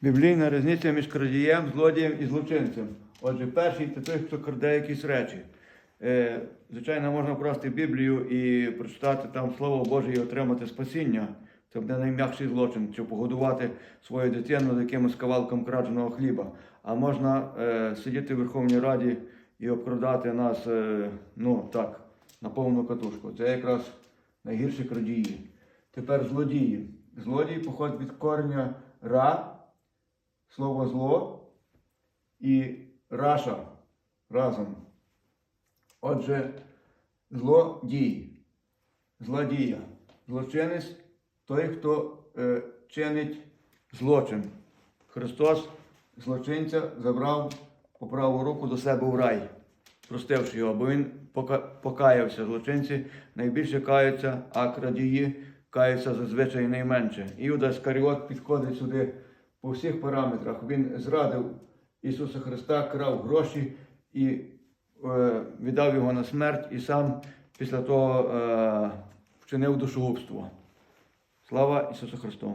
Біблійна різниця між крадієм, злодієм і злочинцем. Отже, перший це той, хто краде якісь речі. Е, звичайно, можна вкрасти Біблію і прочитати там Слово Боже і отримати спасіння. Це буде найм'якший злочин, чи погодувати свою дитину якимось кавалком краденого хліба. А можна е, сидіти в Верховній Раді і обкрадати нас, е, ну так, на повну катушку. Це якраз найгірші крадії. Тепер злодії. Злодій походить від корення ра, слово зло і раша разом. Отже, злодій, злодія, злочинець той, хто е, чинить злочин. Христос злочинця забрав по праву руку до себе в рай, простивши його, бо він покаявся. Злочинці найбільше каються, а крадії каються зазвичай найменше. Іуда Скаріот підходить сюди по всіх параметрах. Він зрадив Ісуса Христа, крав гроші і е, віддав його на смерть, і сам після того е, вчинив душогубство. Слава Ісусу Христу!